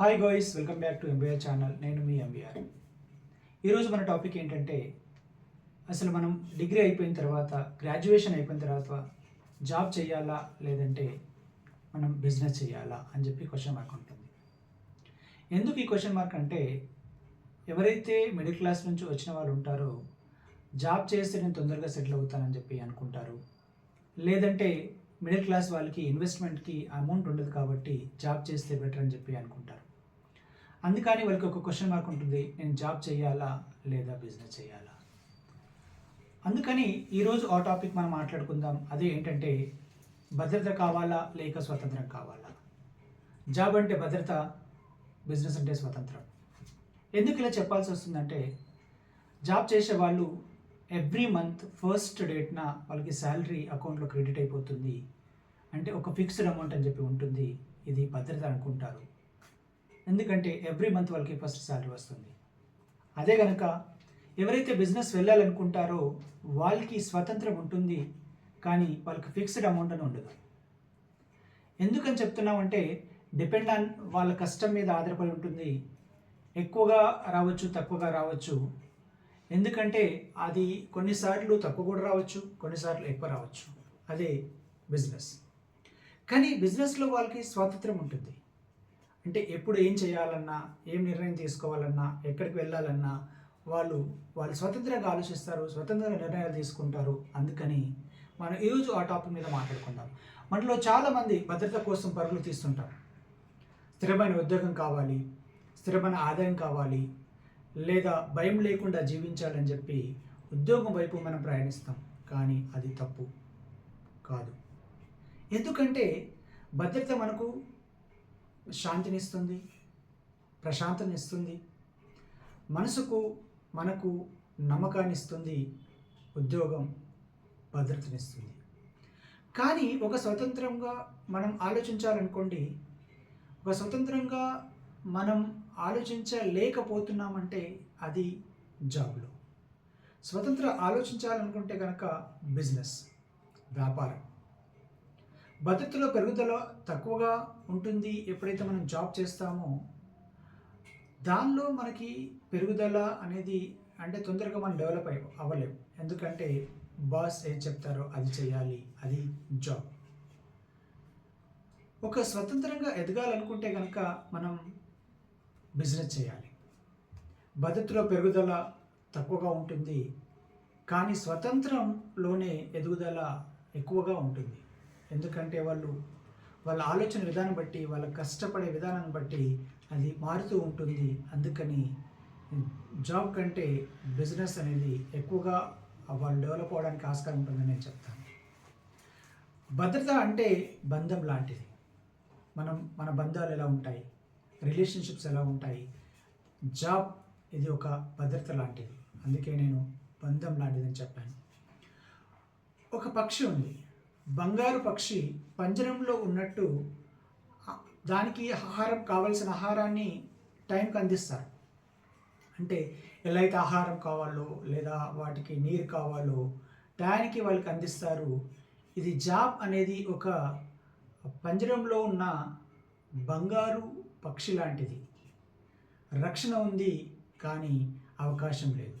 Hi guys welcome back to MBR channel నేను మీ MBR ఈరోజు మన టాపిక్ ఏంటంటే అసలు మనం డిగ్రీ అయిపోయిన తర్వాత గ్రాడ్యుయేషన్ అయిపోయిన తర్వాత జాబ్ చేయాలా లేదంటే మనం బిజినెస్ చేయాలా అని చెప్పి క్వశ్చన్ మార్క్ ఉంటుంది. ఎందుకు ఈ క్వశ్చన్ మార్క్ అంటే ఎవరైతే మిడిల్ క్లాస్ నుంచి వచ్చిన వాళ్ళు ఉంటారో జాబ్ చేస్తే నేను తొందరగా సెటిల్ అవుతానని చెప్పి అనుకుంటారు. లేదంటే మిడిల్ క్లాస్ వాళ్ళకి ఇన్వెస్ట్మెంట్కి అమౌంట్ ఉండదు కాబట్టి జాబ్ చేస్తే బెటర్ అని చెప్పి అనుకుంటారు. అందుకని వాళ్ళకి ఒక క్వశ్చన్ మార్క్ ఉంటుంది. నేను జాబ్ చేయాలా లేదా బిజినెస్ చేయాలా? అందుకని ఈరోజు ఆ టాపిక్ మనం మాట్లాడుకుందాం. అదే ఏంటంటే భద్రత కావాలా లేక స్వతంత్రం కావాలా? జాబ్ అంటే భద్రత బిజినెస్ అంటే స్వతంత్రం. ఎందుకు ఇలా చెప్పాల్సి వస్తుందంటే జాబ్ చేసే వాళ్ళు ఎవ్రీ మంత్ ఫస్ట్ డేట్న వాళ్ళకి శాలరీ అకౌంట్లో క్రెడిట్ అయిపోతుంది. అంటే ఒక ఫిక్స్డ్ అమౌంట్ అని చెప్పి ఉంటుంది. ఇది భద్రత అనుకుంటారు. ఎందుకంటే ఎవ్రీ మంత్ వాళ్ళకి ఫస్ట్ శాలరీ వస్తుంది. అదే కనుక ఎవరైతే బిజినెస్ వెళ్ళాలనుకుంటారో వాళ్ళకి స్వతంత్రం ఉంటుంది కానీ వాళ్ళకి ఫిక్స్డ్ అమౌంట్ అని ఉండదు. ఎందుకని చెప్తున్నామంటే డిపెండ్ ఆన్ వాళ్ళ కష్టం మీద ఆధారపడి ఉంటుంది. ఎక్కువగా రావచ్చు తక్కువగా రావచ్చు. ఎందుకంటే అది కొన్నిసార్లు తక్కువ కూడా రావచ్చు కొన్నిసార్లు ఎక్కువ రావచ్చు. అదే బిజినెస్ కానీ బిజినెస్లో వాళ్ళకి స్వాతంత్రం ఉంటుంది. అంటే ఎప్పుడు ఏం చేయాలన్నా ఏం నిర్ణయం తీసుకోవాలన్నా ఎక్కడికి వెళ్ళాలన్నా వాళ్ళు వాళ్ళు స్వతంత్రంగా ఆలోచిస్తారు స్వతంత్రంగా నిర్ణయాలు తీసుకుంటారు. అందుకని మనం ఈరోజు ఆ టాపిక్ మీద మాట్లాడుకుందాం. మనలో చాలామంది భద్రత కోసం పరుగులు తీస్తుంటారు. స్థిరమైన ఉద్యోగం కావాలి స్థిరమైన ఆదాయం కావాలి లేదా భయం లేకుండా జీవించాలని చెప్పి ఉద్యోగం వైపు మనం ప్రయాణిస్తాం. కానీ అది తప్పు కాదు. ఎందుకంటే భద్రత మనకు శాంతినిస్తుంది ప్రశాంతనిస్తుంది. మనసుకు మనకు నమ్మకాన్ని ఇస్తుంది ఉద్యోగం భద్రతనిస్తుంది. కానీ ఒక స్వతంత్రంగా మనం ఆలోచించాలనుకోండి ఒక స్వతంత్రంగా మనం ఆలోచించలేకపోతున్నామంటే అది జాబ్లో. స్వతంత్ర ఆలోచించాలనుకుంటే కనుక బిజినెస్ వ్యాపారం భద్రతలో పెరుగుదల తక్కువగా ఉంటుంది. ఎప్పుడైతే మనం జాబ్ చేస్తామో దానిలో మనకి పెరుగుదల అనేది అంటే తొందరగా మనం డెవలప్ అయ్యి అవ్వలేము ఎందుకంటే బాస్ ఏం చెప్తారో అది చేయాలి అది జాబ్. ఒక స్వతంత్రంగా ఎదగాలనుకుంటే కనుక మనం బిజినెస్ చేయాలి. భద్రతలో పెరుగుదల తక్కువగా ఉంటుంది. కానీ స్వతంత్రంలోనే ఎదుగుదల ఎక్కువగా ఉంటుంది. ఎందుకంటే వాళ్ళు వాళ్ళ ఆలోచన విధానం బట్టి వాళ్ళ కష్టపడే విధానాన్ని బట్టి అది మారుతూ ఉంటుంది. అందుకని జాబ్ కంటే బిజినెస్ అనేది ఎక్కువగా వాళ్ళు డెవలప్ అవడానికి ఆస్కారం ఉంటుందని నేను చెప్తాను. భద్రత అంటే బంధం లాంటిది. మనం మన బంధాలు ఎలా ఉంటాయి? రిలేషన్షిప్స్ ఎలా ఉంటాయి? జాబ్ ఇది ఒక భద్రత లాంటిది. అందుకే నేను బంధం లాంటిదని చెప్పాను. ఒక పక్షి ఉంది. బంగారు పక్షి పంజరంలో ఉన్నట్టు దానికి ఆహారం కావలసిన ఆహారాన్ని టైంకి అందిస్తారు. అంటే ఎలా అయితే ఆహారం కావాలో లేదా వాటికి నీరు కావాలో టయానికి వాళ్ళకి అందిస్తారు. ఇది జాబ్ అనేది ఒక పంజరంలో ఉన్న బంగారు పక్షి లాంటిది. రక్షణ ఉంది కానీ అవకాశం లేదు.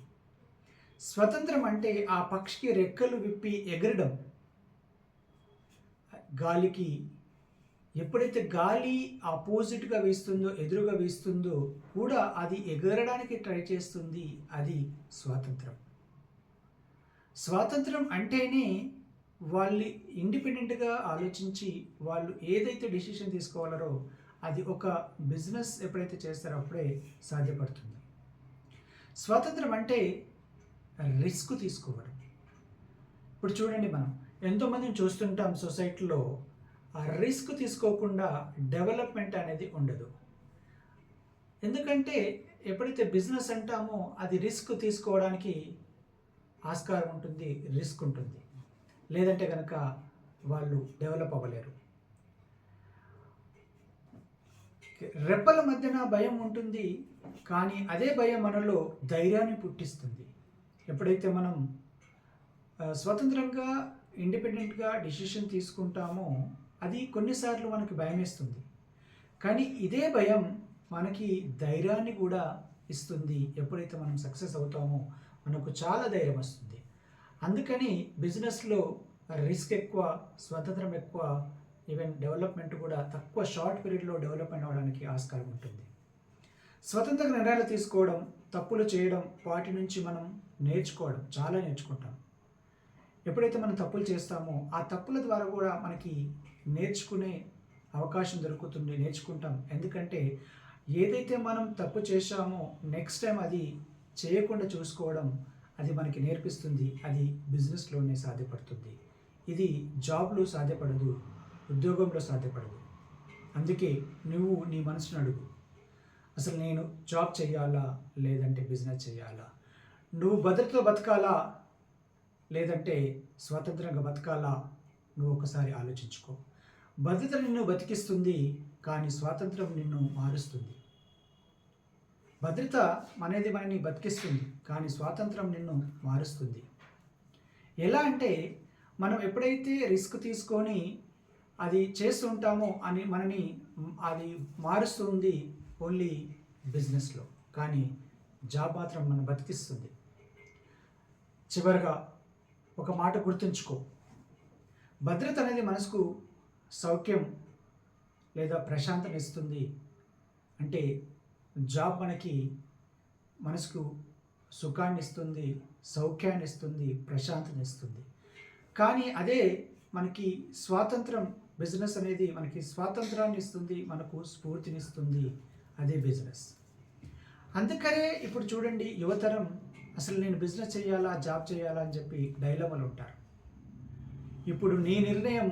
స్వతంత్రం అంటే ఆ పక్షికి రెక్కలు విప్పి ఎగరడం. గాలికి ఎప్పుడైతే గాలి ఆపోజిట్గా వీస్తుందో ఎదురుగా వీస్తుందో కూడా అది ఎగరడానికి ట్రై చేస్తుంది అది స్వాతంత్రం. స్వాతంత్రం అంటేనే వాళ్ళు ఇండిపెండెంట్గా ఆలోచించి వాళ్ళు ఏదైతే డిసిషన్ తీసుకోవాలరో అది ఒక బిజినెస్ ఎప్పుడైతే చేస్తారో అప్పుడే సాధ్యపడుతుంది. స్వాతంత్రం అంటే రిస్క్ తీసుకోవడం. ఇప్పుడు చూడండి మనం. ఎంతోమందిని చూస్తుంటాం సొసైటీలో ఆ రిస్క్ తీసుకోకుండా డెవలప్మెంట్ అనేది ఉండదు. ఎందుకంటే ఎప్పుడైతే బిజినెస్ అంటామో అది రిస్క్ తీసుకోవడానికి ఆస్కారం ఉంటుంది రిస్క్ ఉంటుంది. లేదంటే కనుక వాళ్ళు డెవలప్ అవ్వలేరు. రెప్పల మధ్యన భయం ఉంటుంది కానీ అదే భయం మనలో ధైర్యాన్ని పుట్టిస్తుంది. ఎప్పుడైతే మనం స్వతంత్రంగా ఇండిపెండెంట్గా డిసిషన్ తీసుకుంటామో అది కొన్నిసార్లు మనకి భయమేస్తుంది. కానీ ఇదే భయం మనకి ధైర్యాన్ని కూడా ఇస్తుంది. ఎప్పుడైతే మనం సక్సెస్ అవుతామో మనకు చాలా ధైర్యం వస్తుంది. అందుకని బిజినెస్లో రిస్క్ ఎక్కువ స్వతంత్రం ఎక్కువ ఈవెన్ డెవలప్మెంట్ కూడా తక్కువ షార్ట్ పీరియడ్లో డెవలప్మెంట్ అవ్వడానికి ఆస్కారం ఉంటుంది. స్వతంత్ర నిర్ణయాలు తీసుకోవడం తప్పులు చేయడం వాటి నుంచి మనం నేర్చుకోవడం చాలా నేర్చుకుంటాం. ఎప్పుడైతే మనం తప్పులు చేస్తామో ఆ తప్పుల ద్వారా కూడా మనకి నేర్చుకునే అవకాశం దొరుకుతుంది నేర్చుకుంటాం. ఎందుకంటే ఏదైతే మనం తప్పు చేశామో నెక్స్ట్ టైం అది చేయకుండా చూసుకోవడం అది మనకి నేర్పిస్తుంది. అది బిజినెస్లోనే సాధ్యపడుతుంది. ఇది జాబ్లో సాధ్యపడదు ఉద్యోగంలో సాధ్యపడదు. అందుకే నువ్వు నీ మనసును అడుగు. అసలు నేను జాబ్ చేయాలా? లేదంటే బిజినెస్ చేయాలా? నువ్వు భద్రతలో బతకాలా? లేదంటే స్వతంత్రంగా బతకాలా? నువ్వు ఒకసారి ఆలోచించుకో. భద్రత నిన్ను బతికిస్తుంది కానీ స్వాతంత్రం నిన్ను మారుస్తుంది. భద్రత అనేది మనని బతికిస్తుంది కానీ స్వాతంత్రం నిన్ను మారుస్తుంది. ఎలా అంటే మనం ఎప్పుడైతే రిస్క్ తీసుకొని అది చేస్తుంటామో అని మనని అది మారుస్తుంది ఓన్లీ బిజినెస్లో. కానీ జాబ్ మాత్రం మనం బతికిస్తుంది. చివరిగా ఒక మాట గుర్తుంచుకో. భద్రత అనేది మనసుకు సౌఖ్యం లేదా ప్రశాంతత ఇస్తుంది. అంటే జాబ్ మనకి మనసుకు సుఖాన్ని ఇస్తుంది సౌఖ్యాన్ని ఇస్తుంది ప్రశాంతని ఇస్తుంది. కానీ అదే మనకి స్వాతంత్రం బిజినెస్ అనేది మనకి స్వాతంత్రాన్ని ఇస్తుంది మనకు స్ఫూర్తినిస్తుంది అదే బిజినెస్. అందుకనే ఇప్పుడు చూడండి యువతరం అసలు నేను బిజినెస్ చేయాలా జాబ్ చేయాలా అని చెప్పి డైలమలు ఉంటారు ఇప్పుడు నీ నిర్ణయం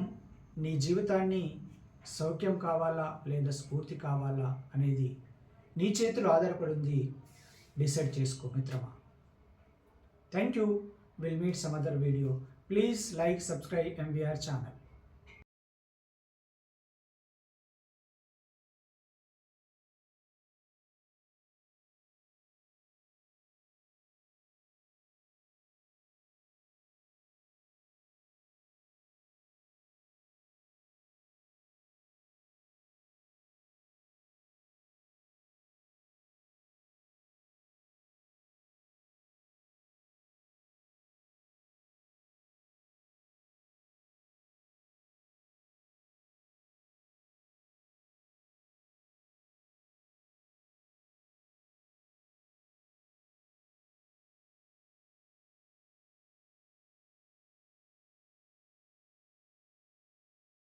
నీ జీవితాన్ని సౌఖ్యం కావాలా లేదా స్ఫూర్తి కావాలా అనేది నీ చేతిలో ఆధారపడింది డిసైడ్ చేసుకో మిత్రమా. Thank you will meet some other video please like subscribe MVR channel